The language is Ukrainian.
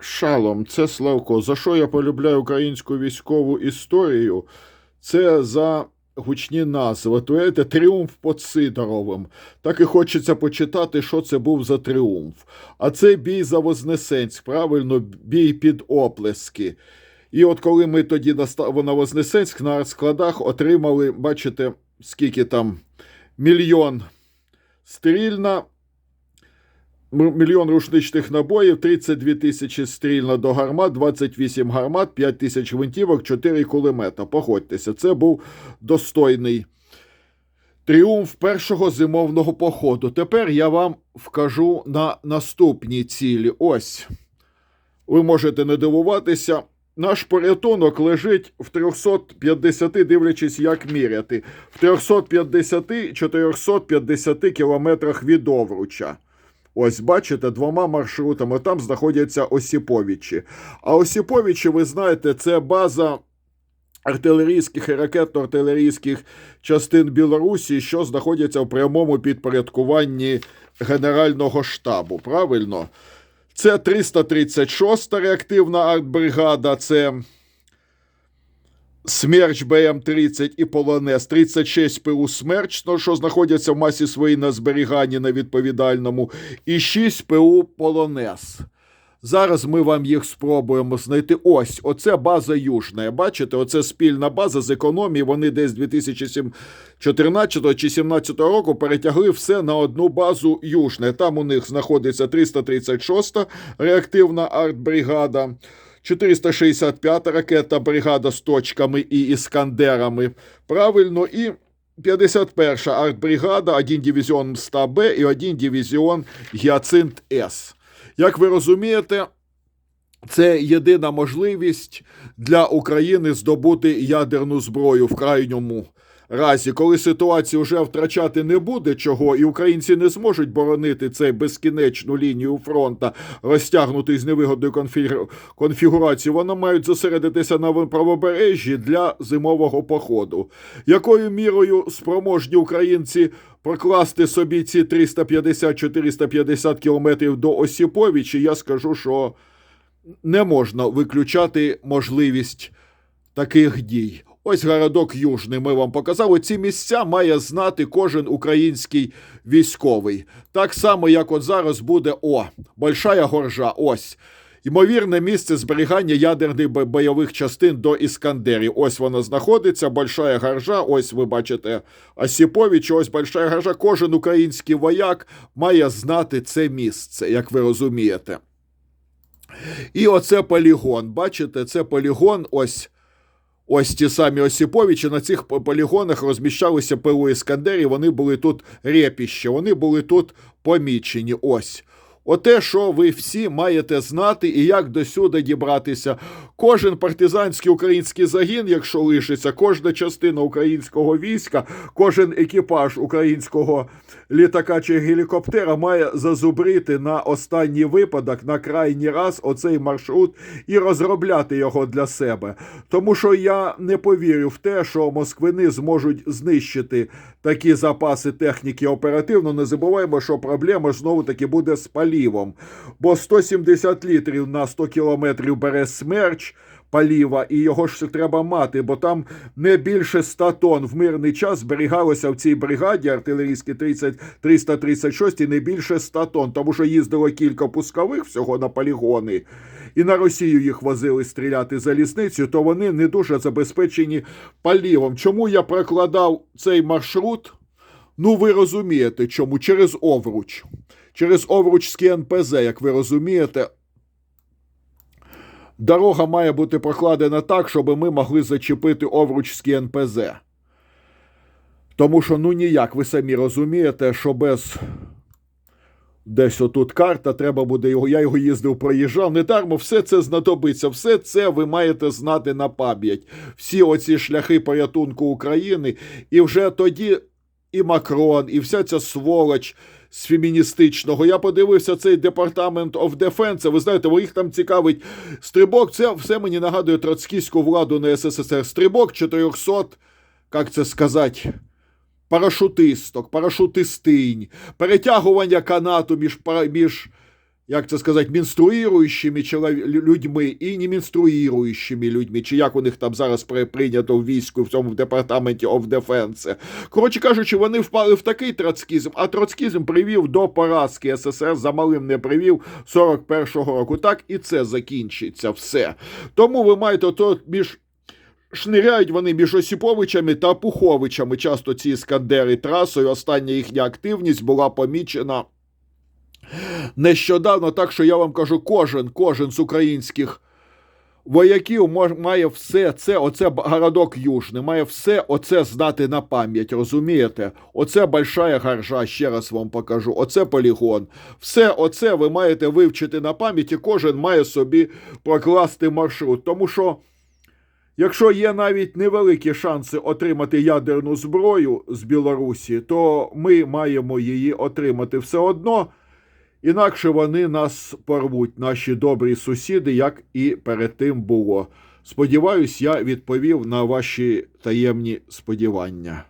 Шалом, це Славко. За що я полюбляю українську військову історію? Це за гучні назви. Це тріумф під Сидоровим. Так і хочеться почитати, що це був за тріумф. А це бій за Вознесенськ, правильно, бій під оплески. І от коли ми тоді на Вознесенськ на складах отримали, бачите, скільки там мільйон стрільна. Мільйон рушничних набоїв, 32 тисячі стрільна до гармат, 28 гармат, 5 тисяч гвинтівок, 4 кулемета. Погодьтеся, це був достойний тріумф першого зимовного походу. Тепер я вам вкажу на наступні цілі. Ось. Ви можете не дивуватися. Наш порятунок лежить в 350, дивлячись, як міряти, в 350-450 кілометрах від Овруча. Ось, бачите, двома маршрутами там знаходяться Осіповичі. А Осіповичі, ви знаєте, це база артилерійських і ракетно-артилерійських частин Білорусі, що знаходяться в прямому підпорядкуванні Генерального штабу. Правильно? Це 336-та реактивна артбригада, це Смерч БМ-30 і Полонез, 36 ПУ Смерч, ну, що знаходяться в масі своїй на зберіганні на відповідальному, і 6 ПУ Полонез. Зараз ми вам їх спробуємо знайти. Ось, оце база Южна. Бачите, оце спільна база з економії. Вони десь 2014 чи 2017 року перетягли все на одну базу Южне. Там у них знаходиться 336-та реактивна артбригада. 465 ракетна бригада з точками і іскандерами. Правильно, і 51 артбригада, один дивізіон МСТА Б і один дивізіон Гіацинт С. Як ви розумієте, це єдина можливість для України здобути ядерну зброю в крайньому разі, коли ситуація вже втрачати не буде чого, і українці не зможуть боронити цей безкінечну лінію фронта, розтягнутий з невигодною конфігу- конфігурацією, вони мають зосередитися на правобережжі для зимового походу. Якою мірою спроможні українці прокласти собі ці 350-450 кілометрів до Осіповичі, я скажу, що не можна виключати можливість таких дій. Ось городок Южний ми вам показали. Ці місця має знати кожен український військовий. Так само, як от зараз буде о, Большая Горжа. Ось. Ймовірне місце зберігання ядерних бойових частин до Іскандерів. Ось воно знаходиться, Большая Горжа. Ось ви бачите Осіпович, ось Большая Горжа. Кожен український вояк має знати це місце, як ви розумієте. І оце полігон. Бачите, це полігон. Ось. Ось ті самі Осіповичі на цих полігонах розміщалися ПУ Іскандерів, вони були тут репіще, вони були тут помічені. Ось. Оте, що ви всі маєте знати і як до сюди дібратися. Кожен партизанський український загін, якщо лишиться, кожна частина українського війська, кожен екіпаж українського літака чи гелікоптера має зазубрити на останній випадок, на крайній раз оцей маршрут і розробляти його для себе. Тому що я не повірю в те, що москвини зможуть знищити такі запаси техніки оперативно. Не забуваємо, що проблема знову таки буде з палівом. Бо 170 літрів на 100 кілометрів бере смерч. Паліва, і його ж треба мати, бо там не більше 100 тонн в мирний час зберігалося в цій бригаді артилерійській 30, 336 не більше 100 тонн, тому що їздило кілька пускових всього на полігони, і на Росію їх возили стріляти залізницею, то вони не дуже забезпечені палівом. Чому я прокладав цей маршрут? Ну, ви розумієте, чому? Через Овруч. Через Овручський НПЗ, як ви розумієте, дорога має бути прокладена так, щоб ми могли зачепити Овручський НПЗ. Тому що, ну ніяк, ви самі розумієте, що без. Десь отут карта, треба буде його. Я його їздив, проїжджав. Не дармо, все це знадобиться. Все це ви маєте знати на пам'ять. Всі оці шляхи порятунку України. І вже тоді і Макрон, і вся ця сволоч з феміністичного. Я подивився цей департамент of Defense. Ви знаєте, бо їх там цікавить стрибок. Це все мені нагадує троцкійську владу на СССР. Стрибок 400, як це сказати, парашутисток, парашутистинь, перетягування канату між, між як це сказати, менструїруючими чолові- людьми і не менструїруючими людьми, чи як у них там зараз при- прийнято в війську в цьому департаменті of Defense. Коротше кажучи, вони впали в такий троцкізм, а троцкізм привів до поразки СССР, за малим не привів 41-го року. Так і це закінчиться все. Тому ви маєте то між. Шниряють вони між Осіповичами та Пуховичами. Часто ці іскандери трасою. Остання їхня активність була помічена нещодавно. Так що я вам кажу, кожен, кожен з українських вояків має все це, оце городок Южний, має все оце здати на пам'ять, розумієте? Оце большая гаржа, ще раз вам покажу. Оце полігон. Все оце ви маєте вивчити на пам'ять, і кожен має собі прокласти маршрут. Тому що. Якщо є навіть невеликі шанси отримати ядерну зброю з Білорусі, то ми маємо її отримати все одно, інакше вони нас порвуть, наші добрі сусіди, як і перед тим було. Сподіваюсь, я відповів на ваші таємні сподівання.